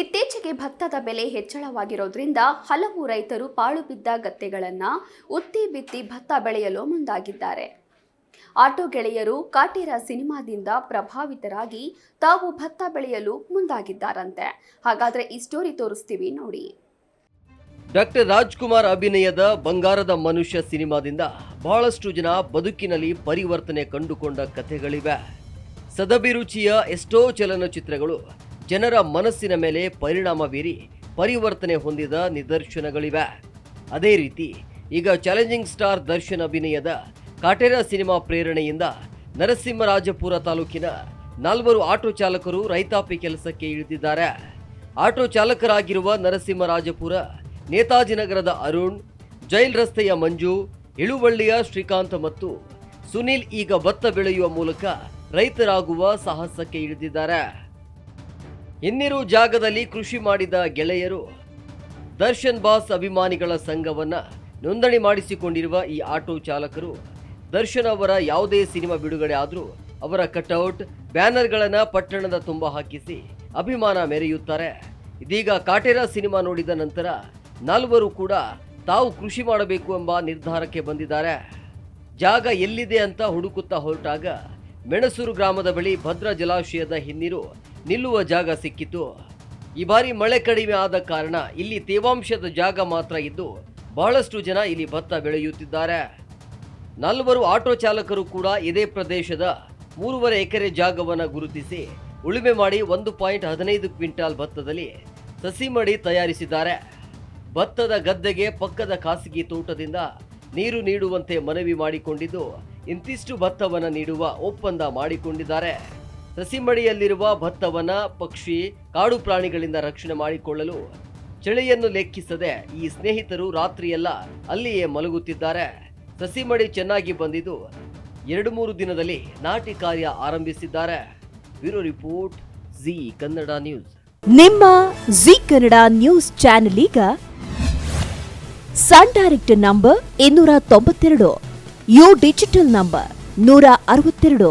ಇತ್ತೀಚೆಗೆ ಭತ್ತದ ಬೆಲೆ ಹೆಚ್ಚಳವಾಗಿರೋದ್ರಿಂದ ಹಲವು ರೈತರು ಪಾಳು ಬಿದ್ದ ಗದ್ದೆಗಳನ್ನು ಉತ್ತಿ ಬಿತ್ತಿ ಭತ್ತ ಬೆಳೆಯಲು ಮುಂದಾಗಿದ್ದಾರೆ. ಆಟೋ ಗೆಳೆಯರು ಕಾಟೀರ ಸಿನಿಮಾದಿಂದ ಪ್ರಭಾವಿತರಾಗಿ ತಾವು ಭತ್ತ ಬೆಳೆಯಲು ಮುಂದಾಗಿದ್ದಾರಂತೆ. ಹಾಗಾದ್ರೆ ಈ ಸ್ಟೋರಿ ತೋರಿಸ್ತೀವಿ ನೋಡಿ. ಡಾಕ್ಟರ್ ರಾಜ್ಕುಮಾರ್ ಅಭಿನಯದ ಬಂಗಾರದ ಮನುಷ್ಯ ಸಿನಿಮಾದಿಂದ ಬಹಳಷ್ಟು ಜನ ಬದುಕಿನಲ್ಲಿ ಪರಿವರ್ತನೆ ಕಂಡುಕೊಂಡ ಕಥೆಗಳಿವೆ. ಸದಭಿರುಚಿಯ ಎಷ್ಟೋ ಚಲನಚಿತ್ರಗಳು ಜನರ ಮನಸ್ಸಿನ ಮೇಲೆ ಪರಿಣಾಮ ಬೀರಿ ಪರಿವರ್ತನೆ ಹೊಂದಿದ ನಿದರ್ಶನಗಳಿವೆ. ಅದೇ ರೀತಿ, ಈಗ ಚಾಲೆಂಜಿಂಗ್ ಸ್ಟಾರ್ ದರ್ಶನ್ ಅಭಿನಯದ ಕಾಟೇರ ಸಿನಿಮಾ ಪ್ರೇರಣೆಯಿಂದ ನರಸಿಂಹರಾಜಪುರ ತಾಲೂಕಿನ ನಾಲ್ವರು ಆಟೋ ಚಾಲಕರು ರೈತಾಪಿ ಕೆಲಸಕ್ಕೆ ಇಳಿದಿದ್ದಾರೆ. ಆಟೋ ಚಾಲಕರಾಗಿರುವ ನರಸಿಂಹರಾಜಪುರ ನೇತಾಜಿನಗರದ ಅರುಣ್, ಜೈಲ್ ರಸ್ತೆಯ ಮಂಜು, ಇಳುವಳ್ಳಿಯ ಶ್ರೀಕಾಂತ್ ಮತ್ತು ಸುನಿಲ್ ಈಗ ಭತ್ತ ಬೆಳೆಯುವ ಮೂಲಕ ರೈತರಾಗುವ ಸಾಹಸಕ್ಕೆ ಇಳಿದಿದ್ದಾರೆ. ಇನ್ನಿರು ಜಾಗದಲ್ಲಿ ಕೃಷಿ ಮಾಡಿದ ಗೆಳೆಯರು ದರ್ಶನ್ ಬಾಸ್ ಅಭಿಮಾನಿಗಳ ಸಂಘವನ್ನ ನೋಂದಣಿ ಮಾಡಿಸಿಕೊಂಡಿರುವ ಈ ಆಟೋ ಚಾಲಕರು, ದರ್ಶನ್ ಅವರ ಯಾವುದೇ ಸಿನಿಮಾ ಬಿಡುಗಡೆ ಆದರೂ ಅವರ ಕಟ್ಔಟ್ ಬ್ಯಾನರ್ಗಳನ್ನು ಪಟ್ಟಣದ ತುಂಬ ಹಾಕಿಸಿ ಅಭಿಮಾನ ಮೆರೆಯುತ್ತಾರೆ. ಇದೀಗ ಕಾಟೇರ ಸಿನಿಮಾ ನೋಡಿದ ನಂತರ ನಾಲ್ವರು ಕೂಡ ತಾವು ಕೃಷಿ ಮಾಡಬೇಕು ಎಂಬ ನಿರ್ಧಾರಕ್ಕೆ ಬಂದಿದ್ದಾರೆ. ಜಾಗ ಎಲ್ಲಿದೆ ಅಂತ ಹುಡುಕುತ್ತಾ ಹೊರಟಾಗ ಮೆಣಸೂರು ಗ್ರಾಮದ ಬಳಿ ಭದ್ರಾ ಜಲಾಶಯದ ಹಿನ್ನೀರು ನಿಲ್ಲುವ ಜಾಗ ಸಿಕ್ಕಿತು. ಈ ಬಾರಿ ಮಳೆ ಕಡಿಮೆ ಆದ ಕಾರಣ ಇಲ್ಲಿ ತೇವಾಂಶದ ಜಾಗ ಮಾತ್ರ ಇದ್ದು ಬಹಳಷ್ಟು ಜನ ಇಲ್ಲಿ ಭತ್ತ ಬೆಳೆಯುತ್ತಿದ್ದಾರೆ. ನಾಲ್ವರು ಆಟೋ ಚಾಲಕರು ಕೂಡ ಇದೇ ಪ್ರದೇಶದ ಮೂರುವರೆ ಎಕರೆ ಜಾಗವನ್ನು ಗುರುತಿಸಿ ಉಳುಮೆ ಮಾಡಿ ಒಂದು ಪಾಯಿಂಟ್ ಹದಿನೈದು ಕ್ವಿಂಟಾಲ್ ಭತ್ತದಲ್ಲಿ ಸಸಿ ಮಡಿ ತಯಾರಿಸಿದ್ದಾರೆ. ಭತ್ತದ ಗದ್ದೆಗೆ ಪಕ್ಕದ ಖಾಸಗಿ ತೋಟದಿಂದ ನೀರು ನೀಡುವಂತೆ ಮನವಿ ಮಾಡಿಕೊಂಡಿದ್ದು ಇಂತಿಷ್ಟು ಭತ್ತವನ್ನು ನೀಡುವ ಒಪ್ಪಂದ ಮಾಡಿಕೊಂಡಿದ್ದಾರೆ. ಸಸಿಮಡಿಯಲ್ಲಿರುವ ಭತ್ತವನ್ನ ಪಕ್ಷಿ, ಕಾಡು ಪ್ರಾಣಿಗಳಿಂದ ರಕ್ಷಣೆ ಮಾಡಿಕೊಳ್ಳಲು ಚಳಿಯನ್ನು ಲೆಕ್ಕಿಸದೆ ಈ ಸ್ನೇಹಿತರು ರಾತ್ರಿಯೆಲ್ಲ ಅಲ್ಲಿಯೇ ಮಲಗುತ್ತಿದ್ದಾರೆ. ಸಸಿಮಡಿ ಚೆನ್ನಾಗಿ ಬಂದಿದ್ದು ಎರಡು ಮೂರು ದಿನದಲ್ಲಿ ನಾಟಿ ಕಾರ್ಯ ಆರಂಭಿಸಿದ್ದಾರೆ. Bureau report, Zee Kannada news. ನಿಮ್ಮ ಜಿ ಕನ್ನಡ ನ್ಯೂಸ್ ಚಾನೆಲ್ ಈಗ ಸನ್ ಡೈರೆಕ್ಟ್ ನಂಬರ್ ಇನ್ನೂರ ತೊಂಬತ್ತೆರಡು, ಯು ಡಿಜಿಟಲ್ ನಂಬರ್ ನೂರ ಅರವತ್ತೆರಡು.